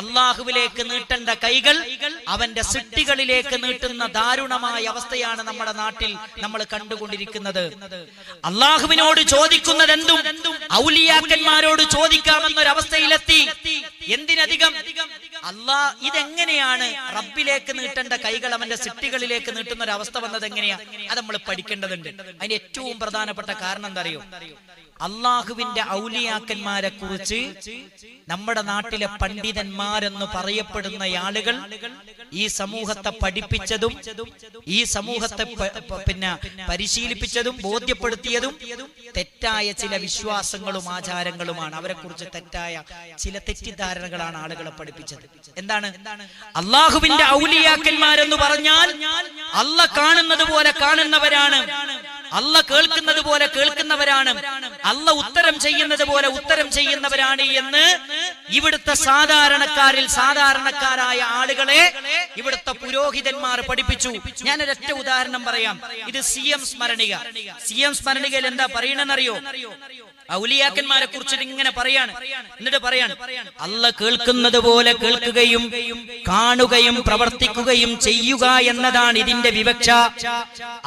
അള്ളാഹുവിലേക്ക് നീട്ടേണ്ട കൈകൾ അവന്റെ സിട്ടികളിലേക്ക് നീട്ടുന്ന ദാരുണമായ അവസ്ഥയാണ് നമ്മുടെ നാട്ടിൽ നമ്മൾ കണ്ടുകൊണ്ടിരിക്കുന്നത്. അള്ളാഹുവിനോട് ചോദിക്കുന്നത് എന്തും ഔലിയാക്കന്മാരോട് ചോദിക്കാമെന്നൊരവസ്ഥയിലെത്തി. എന്തിനധികം? അള്ളാ ഇതെങ്ങനെയാണ് റബ്ബിലേക്ക് നീട്ടേണ്ട കൈകൾ അവന്റെ സിട്ടികളിലേക്ക് നീട്ടുന്ന ഒരു അവസ്ഥ വന്നത് എങ്ങനെയാ? അത് നമ്മൾ പഠിക്കേണ്ടതുണ്ട്. അതിന് ഏറ്റവും പ്രധാനപ്പെട്ട കാരണം എന്താ അറിയോ അള്ളാഹുവിന്റെ ഔലിയാക്കന്മാരെ കുറിച്ച് നമ്മുടെ നാട്ടിലെ പണ്ഡിതന്മാരെന്ന് പറയപ്പെടുന്ന ആളുകൾ ഈ സമൂഹത്തെ പഠിപ്പിച്ചതും ഈ സമൂഹത്തെ പിന്നെ പരിശീലിപ്പിച്ചതും ബോധ്യപ്പെടുത്തിയതും തെറ്റായ ചില വിശ്വാസങ്ങളും ആചാരങ്ങളുമാണ്. അവരെ കുറിച്ച് തെറ്റായ ചില തെറ്റിദ്ധാരണകളാണ് ആളുകളെ പഠിപ്പിച്ചത്. എന്താണ്? അള്ളാഹുവിന്റെ ഔലിയാക്കന്മാരെന്ന് പറഞ്ഞാൽ അല്ല കാണുന്നത് പോലെ കാണുന്നവരാണ്. അല്ല കേൾക്കുന്നത് പോലെ കേൾക്കുന്നവരാണ്. അല്ല ഉത്തരം ചെയ്യുന്നത് പോലെ ഉത്തരം ചെയ്യുന്നവരാണ് എന്ന് ഇവിടുത്തെ സാധാരണക്കാരിൽ സാധാരണക്കാരായ ആളുകളെ ഇവിടുത്തെ പുരോഹിതന്മാർ പഠിപ്പിച്ചു. ഞാൻ ഒരൊറ്റ ഉദാഹരണം പറയാം. ഇത് സി എം സ്മരണിക. സി എം സ്മരണികയിൽ എന്താ പറയണെന്നറിയോ? ഔലിയാക്കന്മാരെ കുറിച്ച് ഇങ്ങനെ പറയാണ്. എന്നിട്ട് പറയാണ് അല്ല കേൾക്കുന്നത് പോലെ കേൾക്കുകയും കാണുകയും പ്രവർത്തിക്കുകയും ചെയ്യുക എന്നതാണ് ഇതിന്റെ വിവക്ഷ.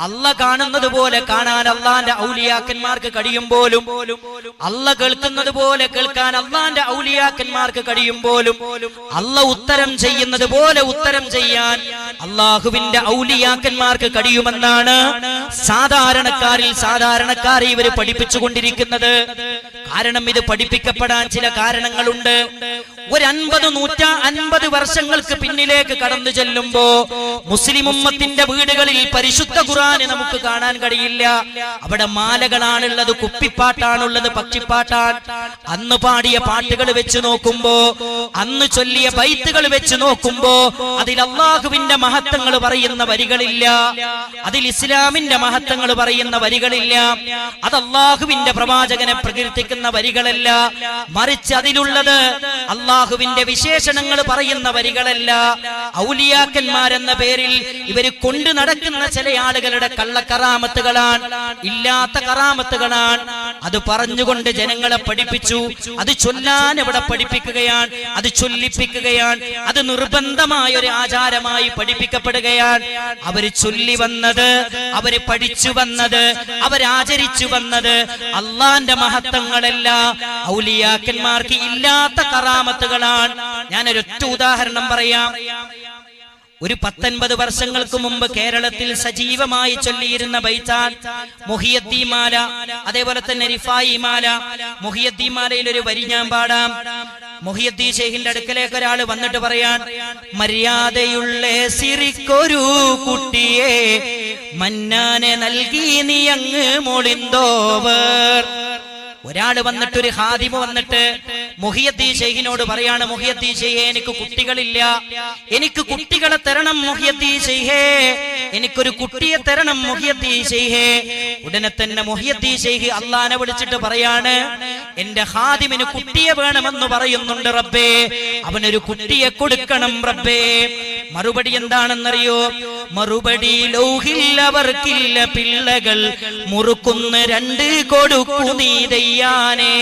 അല്ല കാണുന്നത് പോലെ കാണാൻ അള്ളാന്റെ ഔലിയാക്കന്മാർക്ക് കഴിയുമ്പോലും അല്ല കേൾക്കുന്നത് പോലെ കേൾക്കാൻ അള്ളാന്റെ ഔലിയാക്കന്മാർക്ക് കഴിയുമ്പോലും അല്ല ഉത്തരം ചെയ്യുന്നത് പോലെ ഉത്തരം ചെയ്യാൻ അള്ളാഹുവിന്റെ ഔലിയാക്കന്മാർക്ക് കഴിയുമെന്നാണ് സാധാരണക്കാരിൽ സാധാരണക്കാരെ ഇവർ പഠിപ്പിച്ചുകൊണ്ടിരിക്കുന്നത്. കാരണം ഇത് പഠിപ്പിക്കപ്പെടാൻ ചില കാരണങ്ങളുണ്ട്. ഒരു അൻപത് നൂറ്റാ അൻപത് വർഷങ്ങൾക്ക് പിന്നിലേക്ക് കടന്നു ചെല്ലുമ്പോ മുസ്ലിം ഉമ്മത്തിന്റെ വീടുകളിൽ പരിശുദ്ധ ഖുറാന് നമുക്ക് കാണാൻ കഴിയില്ല. അവിടെ മാലകളാണുള്ളത് കുപ്പിപ്പാട്ടാണുള്ളത് പക്ഷിപ്പാട്ടാണ്. അന്ന് പാടിയ പാട്ടുകൾ വെച്ച് നോക്കുമ്പോ അന്ന് ചൊല്ലിയ ബൈത്തുകൾ വെച്ച് നോക്കുമ്പോ അതിൽ അള്ളാഹുവിന്റെ മഹത്വങ്ങൾ പറയുന്ന വരികളില്ല. അതിൽ ഇസ്ലാമിന്റെ മഹത്വങ്ങൾ പറയുന്ന വരികളില്ല. അത് അള്ളാഹുവിന്റെ പ്രവാചകനെ പ്രകീർത്തിക്കുന്ന വരികളല്ല. മറിച്ച് അതിലുള്ളത് അള്ളാഹുവിന്റെ വിശേഷണങ്ങൾ പറയുന്ന വരികളല്ല. ഔലിയാക്കന്മാരെന്ന പേരിൽ ഇവർ കൊണ്ടു നടക്കുന്ന ചില ആളുകളുടെ കള്ളക്കറാമത്തുകളാണ് ഇല്ലാത്ത കറാമത്തുകളാണ്. അത് പറഞ്ഞുകൊണ്ട് ജനങ്ങളെ പഠിപ്പിച്ചു. അത് ചൊല്ലാൻ ഇവിടെ പഠിപ്പിക്കുകയാണ്. അത് ചൊല്ലിപ്പിക്കുകയാണ്. അത് നിർബന്ധമായ ഒരു ആചാരമായി പഠിപ്പിക്കപ്പെടുകയാണ്. അവർ ചൊല്ലി വന്നത് അവർ പഠിച്ചു വന്നത് അവരാചരിച്ചു വന്നത് അള്ളാന്റെ മഹത്വങ്ങളല്ല. ഔലിയാക്കന്മാർക്ക് ഇല്ലാത്ത കറാമത്തുകളാണ്. ഞാനൊരൊറ്റ ഉദാഹരണം പറയാം. ഒരു പത്തൊൻപത് വർഷങ്ങൾക്ക് മുമ്പ് കേരളത്തിൽ സജീവമായി ചൊല്ലിയിരുന്ന ബൈത്താൻ മുഹിയദ്ദീമാല അതേപോലെ തന്നെ റിഫായിമാല മുഹിയദ്ദീമാലയിൽ ഒരു വരി ഞാൻ പാടാം. മുഹിയദ്ദീ ഷെയ്ഖിന്റെ അടുക്കലേക്ക് ഒരാൾ വന്നിട്ട് പറയാൻ മര്യാദയുള്ള സിറിക്കൊരു കുട്ടിയെ മന്നാനെ നൽകി നീ അങ്ങ് മൊളിന്തോവർ. ഒരാൾ വന്നിട്ട് ഒരു ഹാദിമ വന്നിട്ട് മുഹിയദ്ദീ ഷെയ്ഖിനോട് പറയാണ് മുഹിയദ്ദീ ഷെയ്ഹേ എനിക്ക് കുട്ടികളില്ല. എനിക്ക് കുട്ടികളെ തരണം മുഹിയദ്ദീ ഷെയ്ഹേ എനിക്കൊരു കുട്ടിയെ തരണം മുഹിയദ്ദീ ഷെയ്ഹേ ഉടനെ തന്നെ മുഹിയദ്ദീ ഷെയ്ഹ് അള്ളാനെ വിളിച്ചിട്ട് പറയാണ് എന്റെ ഹാദിമിന് കുട്ടിയെ വേണമെന്ന് പറയുന്നുണ്ട് റബ്ബേ. അവനൊരു കുട്ടിയെ കൊടുക്കണം റബ്ബേ. മറുപടി എന്താണെന്നറിയോ? മറുപടി ലൗഹിൽ അവർക്കില്ല പിള്ളകൾ മുറുക്കുന്ന രണ്ട് കൊടുക്കു നീ ദയ്യാനേ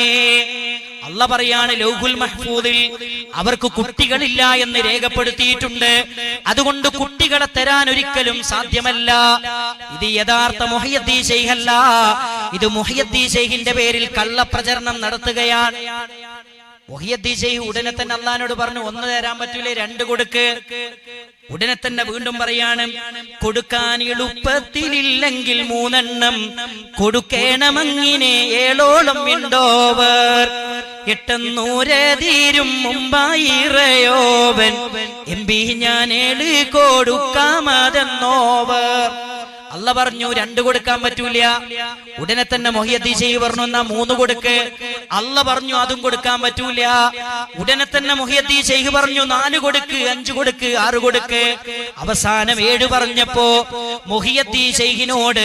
അല്ല പറയാണ് ലൗഹുൽ മഹ്ഫൂദിൽ അവർക്ക് കുട്ടികളില്ല എന്ന് രേഖപ്പെടുത്തിയിട്ടുണ്ട്. അതുകൊണ്ട് കുട്ടികളെ തരാൻ ഒരിക്കലും സാധ്യമല്ല. ഇത് യഥാർത്ഥ മുഹയ്യദ്ദീ ശൈഖല്ല ഇത് മുഹയ്യദ്ദീ ശൈഖിന്റെ പേരിൽ കള്ളപ്രചരണം നടത്തുകയാണ്. ഷെയ്ഖ് ഉടനെ തന്നെ അള്ളഹാനോട് പറഞ്ഞു ഒന്ന് തരാൻ പറ്റൂലേ രണ്ട് കൊടുക്ക്. ഉടനെ തന്നെ വീണ്ടും പറയാണ് കൊടുക്കാൻ എളുപ്പത്തിലില്ലെങ്കിൽ മൂന്നെണ്ണം കൊടുക്കേണമങ്ങിനെ ഏഴോളം ഉണ്ടോവർ എട്ടെന്നൂരെ തീരും മുമ്പായിറയോവൻ എമ്പി ഞാൻ ഏഴ് കൊടുക്കാമതെന്നോവർ. അല്ല പറഞ്ഞു രണ്ട് കൊടുക്കാൻ പറ്റൂല. ഉടനെ തന്നെ മൊഹിയദ്ദീ ഷെയ്ഖ് പറഞ്ഞു എന്നാ മൂന്ന് കൊടുക്ക്. അല്ല പറഞ്ഞു അതും കൊടുക്കാൻ പറ്റൂല. ഉടനെ തന്നെ മൊഹിയദ്ദീ ഷെയ്ഖ് പറഞ്ഞു നാല് കൊടുക്ക് അഞ്ചു കൊടുക്ക് ആറ് കൊടുക്ക്. അവസാനം ഏഴ് പറഞ്ഞപ്പോ മൊഹിയദ്ദീ ഷെയ്ഖിനോട്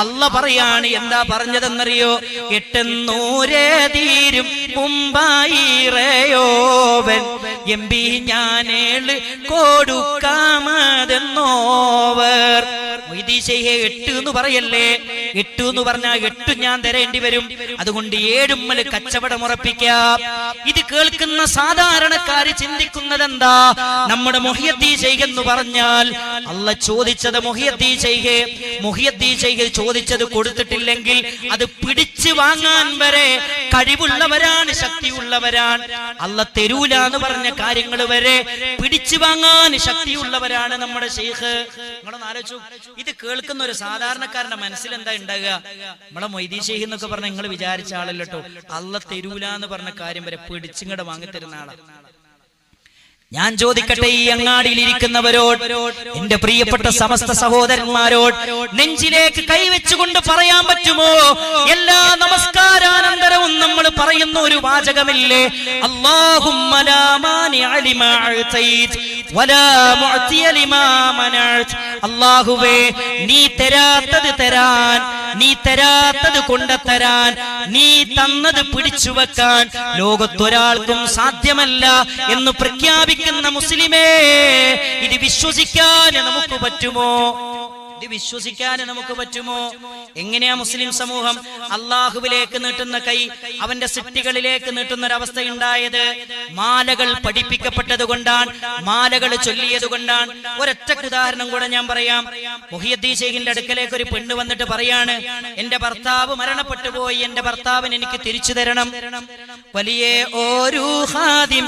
അല്ല പറയാണ് എന്താ പറഞ്ഞതെന്നറിയോ? എട്ടെന്നൂരേ തീരും മുമ്പായിറയോവൻ പി ഞാനേൾ കൊടുക്കാമതെന്നോവർ. മൊയ്തീ ഷെയ്ഖെ എട്ട് എന്ന് പറയല്ലേ? എട്ട് എന്ന് പറഞ്ഞാൽ എട്ട് ഞാൻ തരേണ്ടി വരും. അതുകൊണ്ട് ഏഴുമ്മൽ കച്ചവടം ഉറപ്പിക്കാം. ഇത് കേൾക്കുന്ന സാധാരണക്കാര് ചിന്തിക്കുന്നത് എന്താ നമ്മുടെ മൊഹിയത്തി എന്ന് പറഞ്ഞാൽ അല്ല ചോദിച്ചത് മൊഹിയത്തി ചെയ്ഹേ മൊഹിയത്തി ചെയ്ഹ് ചോദിച്ചത് കൊടുത്തിട്ടില്ലെങ്കിൽ അത് പിടിച്ചു വാങ്ങാൻ വരെ കഴിവുള്ളവരാണ് ശക്തിയുള്ളവരാണ്. അല്ല തെരൂല എന്ന് പറഞ്ഞ കാര്യങ്ങൾ വരെ പിടിച്ചു വാങ്ങാൻ ശക്തിയുള്ളവരാണ് നമ്മുടെ ഷെയ്ഖ്. ഇത് കേൾക്കുന്ന ഒരു സാധാരണക്കാരന്റെ മനസ്സിൽ എന്താ ഉണ്ടാകുക. നമ്മളെ മൊയ്തീ ഷെയ്ഖ് എന്നൊക്കെ പറഞ്ഞ നിങ്ങൾ വിചാരിച്ച ആളല്ലോ അല്ല തരൂല എന്ന് പറഞ്ഞ കാര്യം വരെ പിടിച്ചിങ്ങടെ വാങ്ങിത്തരുന്ന ആളാണ് ഞാൻ ചോദിക്കട്ടെ ഈ അങ്ങാടിയിൽ ഇരിക്കുന്നവരോട് എന്റെ പ്രിയപ്പെട്ട സമസ്ത സഹോദരന്മാരോട് നെഞ്ചിലേക്ക് കൈവച്ചുകൊണ്ട് പറയാൻ പറ്റുമോ? എല്ലാ നമസ്കാരാനന്തരവും നമ്മൾ പറയുന്ന ഒരു വാചകമില്ലേ? അള്ളാഹുവേ നീ തരാത്തത് തരാൻ നീ തരാത്തത് കൊണ്ടത്തരാൻ നീ തന്നത് പിടിച്ചു വെക്കാൻ ലോകത്തൊരാൾക്കും സാധ്യമല്ല എന്ന് പ്രഖ്യാപിക്കുന്ന മുസ്ലിമേ ഇത് വിശ്വസിക്കാൻ നമുക്ക് പറ്റുമോ? ഇത് നമുക്ക് പറ്റുമോ? എങ്ങനെയാ മുസ്ലിം സമൂഹം അള്ളാഹുവിലേക്ക് നീട്ടുന്ന കൈ അവന്റെ സിട്ടികളിലേക്ക് നീട്ടുന്ന ഒരവസ്ഥ അവസ്ഥ ഉണ്ടായത് മാലകൾ പഠിപ്പിക്കപ്പെട്ടത് കൊണ്ടാണ് മാലകൾ ചൊല്ലിയത് കൊണ്ടാണ്. ഒരൊറ്റ ഉദാഹരണം കൂടെ ഞാൻ പറയാം. മുഹിയദ്ദീ ഷെയ്ഖിന്റെ അടുക്കലേക്ക് ഒരു പെണ്ണ് വന്നിട്ട് പറയാണ് എന്റെ ഭർത്താവ് മരണപ്പെട്ടു പോയി എന്റെ ഭർത്താവിന് എനിക്ക് തിരിച്ചു തരണം. വലിയ ഒരു ഹാദിം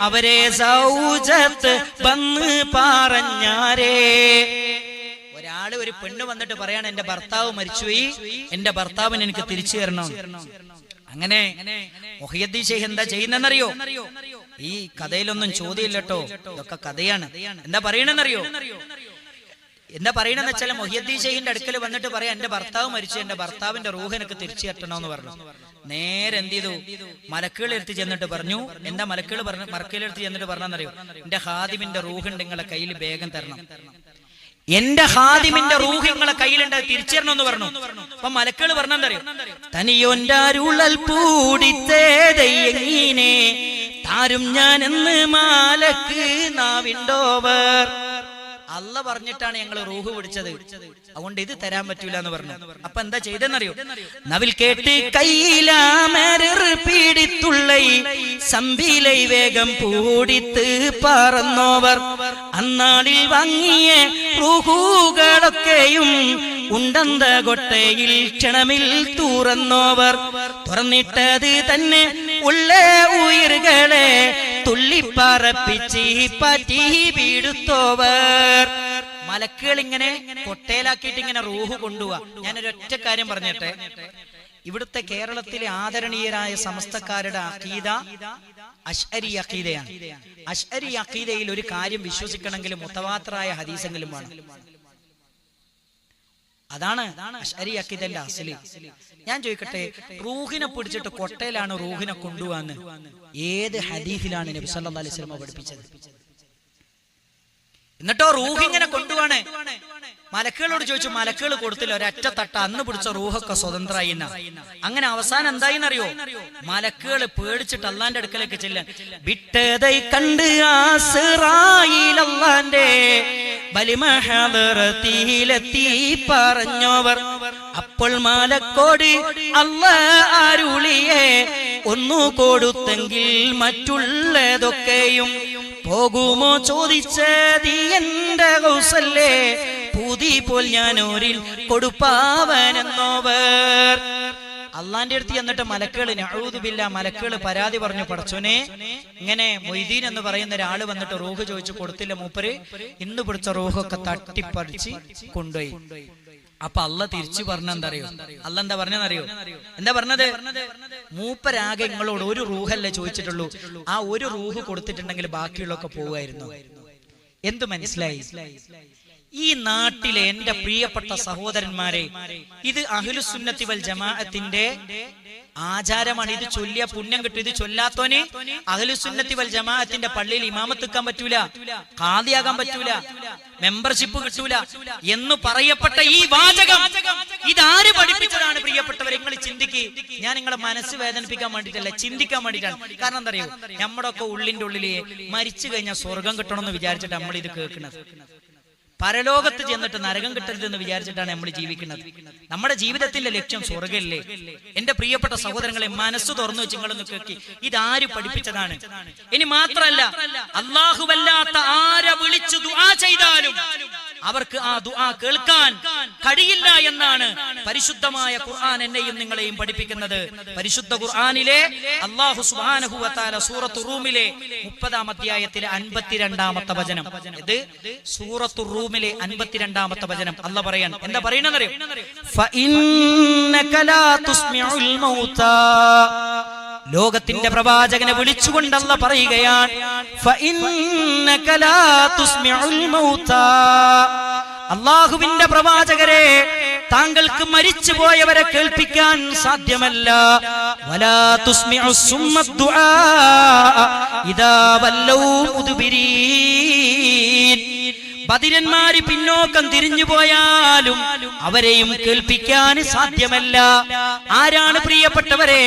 അവരെ സൗജത്ത് വന്ന് പറഞ്ഞാരേ ഒരാൾ ഒരു പെണ്ണ് വന്നിട്ട് പറയാണ് എന്റെ ഭർത്താവ് മരിച്ചുപോയി. എന്റെ ഭർത്താവിന് എനിക്ക് തിരിച്ചു തരണം. അങ്ങനെ ഷെയ്ഖ് എന്താ ചെയ്യുന്നറിയോ ഈ കഥയിലൊന്നും ചോദ്യമില്ലട്ടോ ഇതൊക്കെ കഥയാണ്. എന്താ പറയണെന്നറിയോ? എന്താ പറയണെന്ന് വെച്ചാൽ മൊഹിയദ്ദീൻ ഷെയ്ഖിന്റെ അടുക്കൽ വന്നിട്ട് പറയാം എന്റെ ഭർത്താവ് മരിച്ചു എന്റെ ഭർത്താവിന്റെ റൂഹ് എനിക്ക് തിരിച്ചു കെട്ടണോന്ന് പറഞ്ഞു. നേരെ എന്ത് ചെയ്തു? മലക്കുകൾ എടുത്ത് ചെന്നിട്ട് പറഞ്ഞു. എന്താ മലക്കുകൾ പറഞ്ഞു? മലക്കുകൾ എടുത്ത് ചെന്നിട്ട് പറഞ്ഞറിയോ എന്റെ ഹാദിമിന്റെ റൂഹ് നിങ്ങളെ കയ്യിൽ വേഗം തരണം. എന്റെ ഹാദിമിന്റെ റൂഹ് നിങ്ങളെ കയ്യിലുണ്ട് തിരിച്ചു തരണം എന്ന് പറഞ്ഞു. അപ്പൊ മലക്കുകൾ പറഞ്ഞെന്തറിയോ തനിയൊന്റെ അരുളൽ പൂടിത്തേതയ്യങ്ങീനെ താരും ഞാൻ എന്ന് മാലക്ക് നാവിണ്ടോവർ. അല്ല പറഞ്ഞിട്ടാണ് ഞങ്ങൾ റൂഹ് പിടിച്ചത്. അതുകൊണ്ട് ഇത് തരാൻ പറ്റൂല എന്ന് പറഞ്ഞു. അപ്പൊ എന്താ ചെയ്തെന്നറിയോ നവിൽ കേട്ട് കയ്യിലാമരർ വേഗം പൂടിത്ത് പറന്നോവർ. അന്നാളിൽ വാങ്ങിയ റൂഹുകളൊക്കെയും ഉണ്ടന്ത കൊട്ടയിൽ ക്ഷണമിൽ തുറന്നോവർ. തുറന്നിട്ടത് തന്നെ ഉള്ള ഉയർകളെ തുള്ളിപ്പറപ്പിച്ച് പറ്റി വീടുത്തോവർ മലക്കുകൾ ഇങ്ങനെ കൊട്ടയിലാക്കിയിട്ട് ഇങ്ങനെ റൂഹ് കൊണ്ടുപോവാ ഞാനൊരു ഒറ്റ കാര്യം പറഞ്ഞിട്ടെ. ഇവിടുത്തെ കേരളത്തിലെ ആദരണീയരായ സമസ്തക്കാരുടെ അഖീദ അഷ്അരി അഖീദയാണ്. അഷ്അരി അഖീദയിൽ ഒരു കാര്യം വിശ്വസിക്കണമെങ്കിൽ മുത്തവാത്തറായ ഹദീസെങ്കിലും വേണം. അതാണ് അഖീദന്റെ അസലി. ഞാൻ ചോദിക്കട്ടെ റൂഹിനെ പിടിച്ചിട്ട് കൊട്ടയിലാണ് റൂഹിനെ കൊണ്ടുപോകാന്ന് ഏത് ഹദീഫിലാണ് നബി അലൈഹി സ്വലമ പഠിപ്പിച്ചത്? എന്നിട്ടോ റൂഹ് ഇങ്ങനെ കൊണ്ടുപോവാണ് മലക്കുകളോട് ചോദിച്ചു മലക്കുകൾ കൊടുത്തില്ല? ഒരൊറ്റ തട്ട അന്ന് പിടിച്ച റൂഹൊക്കെ സ്വതന്ത്രമായി അങ്ങനെ അവസാനം എന്തായിന്നറിയോ? മലക്കുകൾ പേടിച്ചിട്ട് അള്ളാന്റെ അടുക്കലേക്ക് ചെല്ലാൻ വിട്ടതൈ കണ്ട് ആസിറായിലല്ലാന്റെ ബലിമഹദറത്തിയിലെത്തി പറഞ്ഞോവർ. അപ്പോൾ മാലക്കോട് അല്ല ആരുളിയെ ഒന്നു കൊടുത്തെങ്കിൽ മറ്റുള്ളതൊക്കെയും പോകുമോ ചോദിച്ചതി എന്റെ കൗസല്ലേ പൂതി പോൽ ഞാൻ ഓരിൽ കൊടുപ്പാവനെന്നോവർ. അള്ളാന്റെ അടുത്ത് എന്നിട്ട് മലക്കുകൾ നഴുതുമില്ല മലക്കുകൾ പരാതി പറഞ്ഞു പടച്ചോനെ ഇങ്ങനെ മൊയ്തീൻ എന്ന് പറയുന്ന ഒരാൾ വന്നിട്ട് റൂഹ് ചോദിച്ചു കൊടുത്തില്ല മൂപ്പര്? ഇന്ന് പിടിച്ച റൂഹൊക്കെ തട്ടിപ്പറിച്ച് കൊണ്ടുപോയി. അപ്പൊ അല്ല തിരിച്ചു പറഞ്ഞ എന്താ അറിയോ അല്ല എന്താ പറഞ്ഞെന്നറിയോ എന്താ പറഞ്ഞത്? മൂപ്പരാകെ നിങ്ങളോട് ഒരു റൂഹല്ലേ ചോദിച്ചിട്ടുള്ളൂ. ആ ഒരു റൂഹ് കൊടുത്തിട്ടുണ്ടെങ്കിൽ ബാക്കിയുള്ളൊക്കെ പോവുമായിരുന്നു. എന്തു മനസ്സിലായി? ഈ നാട്ടിലെ എന്റെ പ്രിയപ്പെട്ട സഹോദരന്മാരെ ഇത് അഹ്ലുസുന്നത്തി വൽ ജമാഅത്തിന്റെ ആചാരമാണ്. ഇത് ചൊല്ലിയ പുണ്യം കിട്ടും. ഇത് ചൊല്ലാത്തോനെ അഹ്ലുസുന്നത്തി വൽ ജമാഅത്തിന്റെ പള്ളിയിൽ ഇമാമത്ത് നിൽക്കാൻ പറ്റൂല ഖാദിയാകാൻ പറ്റൂല മെമ്പർഷിപ്പ് കിട്ടൂല എന്ന് പറയപ്പെട്ട ഈ വാചകം ഇതാര് പഠിപ്പിച്ചതാണ്? പ്രിയപ്പെട്ടവരെ നിങ്ങൾ ചിന്തിക്ക്. ഞാൻ നിങ്ങളെ മനസ്സ് വേദനിപ്പിക്കാൻ വേണ്ടിട്ടല്ല ചിന്തിക്കാൻ വേണ്ടിട്ടാണ് കാരണം എന്താ അറിയോ? നമ്മുടെ ഒക്കെ ഉള്ളിന്റെ ഉള്ളിൽ മരിച്ചു കഴിഞ്ഞാൽ സ്വർഗം കിട്ടണമെന്ന് വിചാരിച്ചിട്ട് നമ്മൾ ഇത് കേൾക്കുന്നത്. പരലോകത്ത് ചെന്നിട്ട് നരകം കിട്ടരുതെന്ന് വിചാരിച്ചിട്ടാണ് നമ്മൾ ജീവിക്കുന്നത്. നമ്മുടെ ജീവിതത്തിന്റെ ലക്ഷ്യം സ്വർഗല്ലേ എന്റെ പ്രിയപ്പെട്ട സഹോദരങ്ങളെ മനസ്സ് തുറന്നു വെച്ച് നിങ്ങളൊന്ന് കേൾക്കി. ഇതാര് പഠിപ്പിച്ചതാണ്? ഇനി മാത്രല്ല അള്ളാഹുവല്ലാത്ത ആരെ വിളിച്ചു ദുആ ചെയ്താലും അവർക്ക് ആ ദുആ കേൾക്കാൻ കഴിയില്ല എന്നാണ് പരിശുദ്ധമായ ഖുർആൻ എന്നെയും നിങ്ങളെയും പഠിപ്പിക്കുന്നത്. പരിശുദ്ധ ഖുർആനിലെ അള്ളാഹു സുബ്ഹാനഹു വതആല സൂറത്തു റൂമിലെ മുപ്പതാം അധ്യായത്തിലെ അൻപത്തിരണ്ടാമത്തെ വചനം. ഇത് സൂറത്തു റൂമിലെ അൻപത്തിരണ്ടാമത്തെ വചനം. അല്ല പറയാൻ. എന്താ പറയണെന്നറിയോ ലോകത്തിന്റെ പ്രവാചകനെ വിളിച്ചുകൊണ്ടല്ല പറയുകയാണ്. അള്ളാഹുവിന്റെ പ്രവാചകരെ താങ്കൾക്ക് മരിച്ചു പോയവരെ കേൾപ്പിക്കാൻ സാധ്യമല്ല. ബദിരന്മാര് പിന്നോക്കം തിരിഞ്ഞു പോയാലും അവരെയും കേൾപ്പിക്കാൻ സാധ്യമല്ല. ആരാണ് പ്രിയപ്പെട്ടവരെ?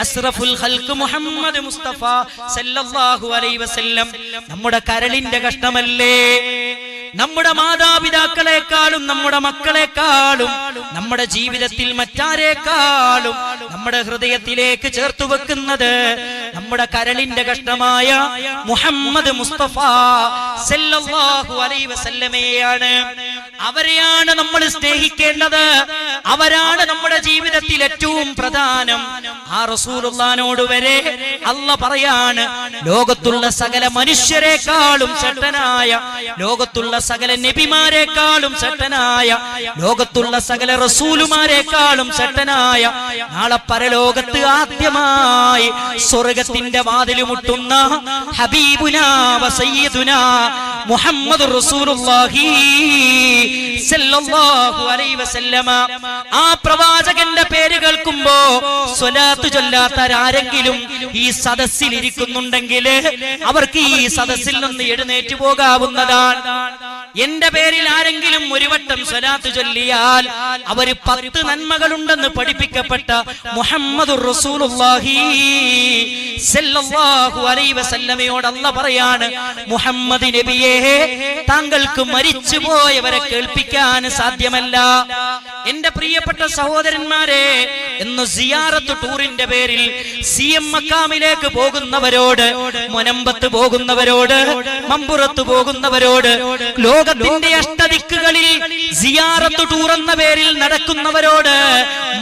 അസ്റഫുൽ ഹൽക്ക് മുഹമ്മദ് മുസ്തഫ സല്ലല്ലാഹു അലൈഹി വസല്ലം. നമ്മുടെ കരളിന്റെ കഷ്ടമല്ലേ? നമ്മുടെ മാതാപിതാക്കളെക്കാളും നമ്മുടെ മക്കളെക്കാളും നമ്മുടെ ജീവിതത്തിൽ മറ്റാരേക്കാളും നമ്മുടെ ഹൃദയത്തിലേക്ക് ചേർത്തു വെക്കുന്നത് നമ്മുടെ കരളിന്റെ കഷ്ടമായ മുഹമ്മദ് മുസ്തഫ സല്ലല്ലാഹു അലൈഹി വസല്ലമയാണ് അവരെയാണ് നമ്മൾ സ്നേഹിക്കേണ്ടത്. അവരാണ് നമ്മുടെ ജീവിതത്തിൽ ഏറ്റവും പ്രധാനം. ആ റസൂലുള്ളാനോട് വരെ അല്ല പറയാണ് ലോകത്തുള്ള സകല മനുഷ്യരെക്കാളും ചട്ടനായ ലോകത്തുള്ള സകല നബിമാരെക്കാളും ചട്ടനായ ലോകത്തുള്ള സകല റസൂലുമാരെക്കാളും ചട്ടനായ നാളെ പരലോകത്ത് ആദ്യമായി സ്വർഗത്തിന്റെ വാതിൽ മുട്ടുന്ന ഹബീബുന മുഹമ്മദ് റസൂലുള്ളാഹി ആ പ്രവാചകന്റെ പേര് കേൾക്കുമ്പോ സ്വലാത്ത് ചൊല്ലാത്ത ആരെങ്കിലും ഈ സദസ്സിൽ ഇരിക്കുന്നുണ്ടെങ്കിൽ അവർക്ക് ഈ സദസ്സിൽ നിന്ന് എഴുന്നേറ്റ് പോകാവുന്നതാണ്. എന്റെ പേരിൽ ആരെങ്കിലും ഒരു വട്ടം സ്വലാത്ത് ചൊല്ലിയാൽ അവർ പത്ത് നന്മകളുണ്ടെന്ന് പഠിപ്പിക്കപ്പെട്ട മുഹമ്മദ് അല്ല പറയാണ് മുഹമ്മദ് നബിയെ താങ്കൾക്ക് മരിച്ചു പോയവരെ കേൾപ്പിക്കാൻ സാധ്യമല്ല. എന്റെ പ്രിയപ്പെട്ട സഹോദരന്മാരെ എന്ന് സിയാറത്ത് ടൂറിന്റെ പേരിൽ സി എം മക്കാമിലേക്ക് പോകുന്നവരോട് മുനമ്പത്ത് പോകുന്നവരോട് മമ്പുറത്ത് പോകുന്നവരോട് ലോകത്തിന്റെ അഷ്ടദിക്കുകളിൽ സിയാറത്ത് ടൂർ എന്ന പേരിൽ നടക്കുന്നവരോട്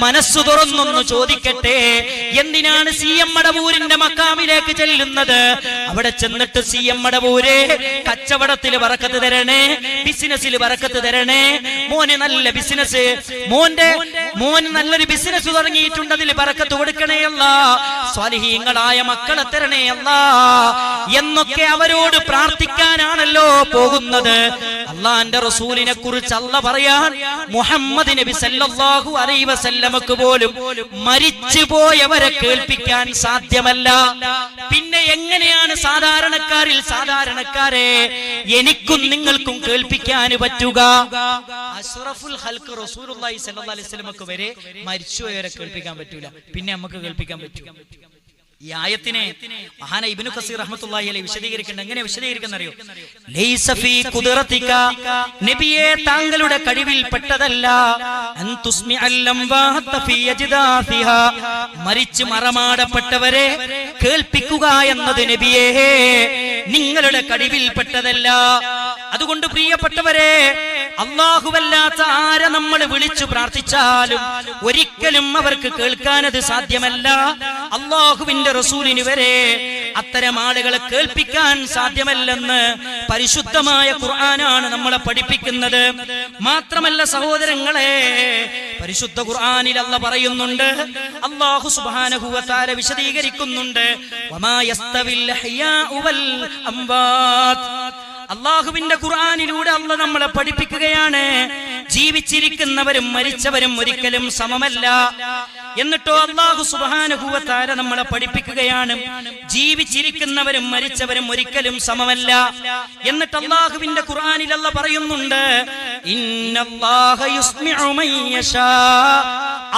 മനസ്സു തുറന്നൊന്ന് ചോദിക്കട്ടെ എന്തിനാണ് സി എം മടവൂരിന്റെ മക്കാമിലേക്ക് ചെല്ലുന്നത്? അവിടെ ചെന്നിട്ട് സി എം മടവൂരെ കച്ചവടത്തിൽ വറക്കത്ത് തരണേ ബിസിനസ്സിൽ വറക്കത്ത് തരണേ. മോന് നല്ല ബിസിനസ് മോന്റെ മോന് നല്ലൊരു ബിസിനസ് തുടങ്ങിയിട്ടുണ്ട് അതിൽ പറക്കത്ത് കൊടുക്കണേയല്ല സ്വാലിഹീങ്ങളായ മക്കളെ തരണേയല്ല എന്നൊക്കെ അവരോട് പ്രാർത്ഥിക്കാനാണല്ലോ പോകുന്നത്. അള്ളാന്റെ റസൂലിനെ കുറിച്ച് അല്ല പറയാൻ മുഹമ്മദ് നബി സല്ലല്ലാഹു അലൈഹി വസല്ലമക്ക് പോലും മരിച്ചു പോയവരെ കേൾപ്പിക്കാൻ സാധ്യമല്ല. പിന്നെ എങ്ങനെയാണ് സാധാരണക്കാരിൽ സാധാരണക്കാരെ? എനിക്കും നിങ്ങൾക്കും കേൾപ്പിക്കാൻ പറ്റുക. അഷ്റഫുൽ ഹൽക്ക് റസൂലുള്ളാഹി സ്വല്ലല്ലാഹി അലൈഹി വരെ മരിച്ചുപോയവരെ കേൾപ്പിക്കാൻ പറ്റൂല. പിന്നെ നമുക്ക് കേൾപ്പിക്കാൻ പറ്റൂ. ഈ ആയത്തിനെ മഹാന ഇബ്നു കസീർ റഹ്മത്തുള്ളാഹി അലൈഹി വിശദീകരിക്കുന്നത് എങ്ങനെ വിശദീകരിക്കുന്ന അറിയോ ലൈസ ഫീ ഖുദ്റതിക നബിയെ താങ്കളുടെ കഴിവിൽ പെട്ടതല്ല. അൻ തുസ്മി അല്ലംവാത ഫീ അജ്ദാസിഹാ മരിച്ചു മറമാടപ്പെട്ടവരെ കേൾപ്പിക്കുക എന്നത് നബിയേ. നിങ്ങളുടെ കഴിവിൽ പെട്ടതല്ല. അതുകൊണ്ട് പ്രിയപ്പെട്ടവരെ അള്ളാഹുവല്ലാത്ത ആരെ നമ്മൾ വിളിച്ചു പ്രാർത്ഥിച്ചാലും ഒരിക്കലും അവർക്ക് കേൾക്കാനത് സാധ്യമല്ല. അള്ളാഹുവിന്റെ റസൂലിന് വരെ അത്തരം ആളുകളെ കേൾപ്പിക്കാൻ സാധ്യമല്ലെന്ന് പരിശുദ്ധമായ ഖുർആനാണ് നമ്മളെ പഠിപ്പിക്കുന്നത്. മാത്രമല്ല സഹോദരങ്ങളെ പരിശുദ്ധ ഖുർആനിൽ അല്ല പറയുന്നുണ്ട് അള്ളാഹു തആല വിശദീകരിക്കുന്നുണ്ട് അള്ളാഹുവിന്റെ ഖുർആാനിലൂടെ അള്ള നമ്മളെ പഠിപ്പിക്കുകയാണ്. ജീവിച്ചിരിക്കുന്നവരും മരിച്ചവരും ഒരിക്കലും സമമല്ല. എന്നിട്ടോ അള്ളാഹു സുബാനുഭൂവത്താര നമ്മളെ പഠിപ്പിക്കുകയാണ്. ജീവിച്ചിരിക്കുന്നവരും മരിച്ചവരും ഒരിക്കലും സമമല്ല. എന്നിട്ട് അള്ളാഹുവിന്റെ ഖുറാനിലല്ല പറയുന്നുണ്ട്.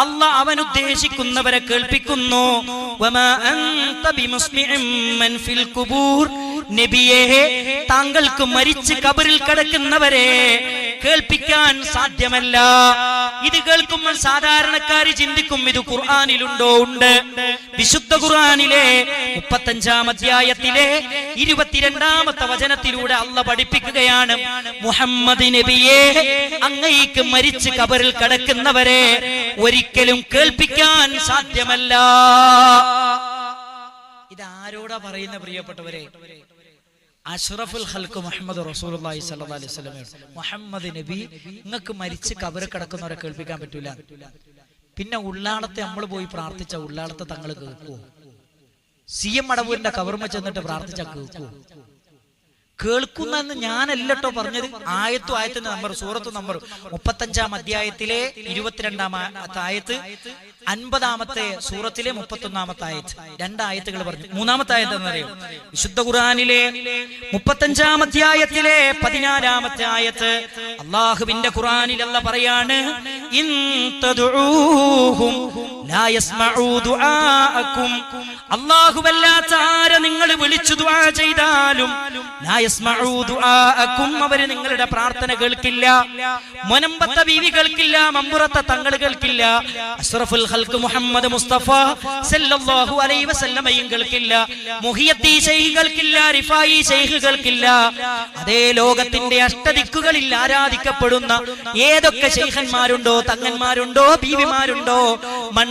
അല്ല അവൻ ഉദ്ദേശിക്കുന്നവരെ കേൾപ്പിക്കുന്നു. നബിയെ താങ്കൾക്ക് മരിച്ച് കബറിൽ കിടക്കുന്നവരെ കേൾപ്പിക്കാൻ സാധ്യമല്ല. ഇത് കേൾക്കുമ്പോൾ സാധാരണക്കാര് ചിന്തിക്കും ഇത് ഖുർആാനിലുണ്ടോ? ഉണ്ട്. വിശുദ്ധ ഖുർആാനിലെ മുപ്പത്തഞ്ചാം അധ്യായത്തിലെ ഇരുപത്തിരണ്ടാമത്തെ വചനത്തിലൂടെ അല്ല പഠിപ്പിക്കുകയാണ്. മുഹമ്മദ് നബിയെ അങ്ങയ്ക്ക് മരിച്ച് കബറിൽ കടക്കുന്നവരെ ഒരിക്കലും കേൾപ്പിക്കാൻ സാധ്യമല്ല. ഇത് ആരോടാ പറയുന്ന പ്രിയപ്പെട്ടവരെ? അഷ്റഫുൽ ഹൽക്ക് മുഹമ്മദ് റസൂലുള്ളാഹി സ്വല്ലല്ലാഹി അലൈഹി വസല്ലം മുഹമ്മദ് നബി നിങ്ങൾക്ക് മരിച്ച് കബറ് കിടക്കുന്നവരെ കേൾപ്പിക്കാൻ പറ്റൂല. പിന്നെ ഉള്ളാളത്തെ നമ്മൾ പോയി പ്രാർത്ഥിച്ച ഉള്ളാളത്തെ തങ്ങൾ കേൾക്കുവോ സി എം അടവൂരിന്റെ കവർമ്മ ചെന്നിട്ട് പ്രാർത്ഥിച്ച കേൾക്കുവോ കേൾക്കുന്നെന്ന് ഞാനല്ലട്ടോ പറഞ്ഞത്. ആയത്തു ആയത്തിന്റെ നമ്പർ സൂറത്ത് നമ്പർ മുപ്പത്തഞ്ചാം അധ്യായത്തിലെ ഇരുപത്തിരണ്ടാമത്തെ ആയത്ത് അൻപതാമത്തെ സൂറത്തിലെ മുപ്പത്തൊന്നാമത്തെ ആയത്ത്. രണ്ടായത്തുകൾ പറഞ്ഞു. മൂന്നാമത്തെ ആയത്ത് എന്നറിയോ വിശുദ്ധ ഖുർആനിലെ മുപ്പത്തഞ്ചാം അധ്യായത്തിലെ പതിനാലാമത്തെ ആയത്ത് അള്ളാഹുവിന്റെ ഖുർആനിൽ അല്ല പറയാണ് ഇൻ അല്ലാഹുവല്ലാത്ത ആരെ നിങ്ങൾ വിളിച്ചു ദുആ ചെയ്താലും അവർ നിങ്ങളുടെ പ്രാർത്ഥന കേൾക്കില്ല. മൊനമ്പത്ത ബീവി കേൾക്കില്ല മമ്പുറത്തെ തങ്ങൾ കേൾക്കില്ല. അഷ്റഫുൽ ഹൽക്ക് മുഹമ്മദ് മുസ്തഫ സല്ലല്ലാഹു അലൈഹി വസല്ലമയും കേൾക്കില്ല. മുഹിയത്തി ശൈഖ് കേൾക്കില്ല റിഫായി ശൈഖ് കേൾക്കില്ല. അതേ ലോകത്തിന്റെ അഷ്ടദിക്കുകളിൽ ആരാധിക്കപ്പെടുന്ന ഏതൊക്കെ ശൈഖന്മാരുണ്ടോ തങ്ങന്മാരുണ്ടോ ബീവിമാരുണ്ടോ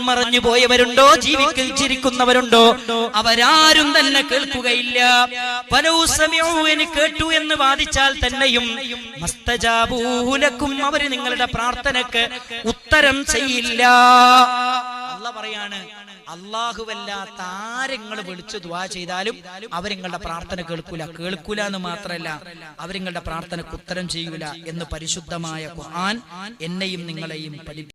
മൺമറഞ്ഞു പോയവരുണ്ടോ? ജീവിച്ചിരിക്കുന്നവരുണ്ടോ അവരാരും തന്നെ കേൾക്കുകയില്ല. എന്ന് കേട്ടു എന്ന് വാദിച്ചാൽ തന്നെയും മസ്തജാബൂലക്കും അവർ നിങ്ങളുടെ പ്രാർത്ഥനക്ക് ഉത്തരം ചെയ്യില്ല. അല്ല പറയാണ് അള്ളാഹുവല്ലാത്ത ആരെങ്ങൾ വിളിച്ചു ദ്വാ ചെയ്താലും അവരിങ്ങളുടെ പ്രാർത്ഥന കേൾക്കൂല. കേൾക്കൂല എന്ന് മാത്രമല്ല അവരിങ്ങളുടെ പ്രാർത്ഥനക്ക് ഉത്തരം ചെയ്യൂല എന്ന് പരിശുദ്ധമായ ഖുർആൻ എന്നെയും നിങ്ങളെയും പഠിപ്പിച്ചു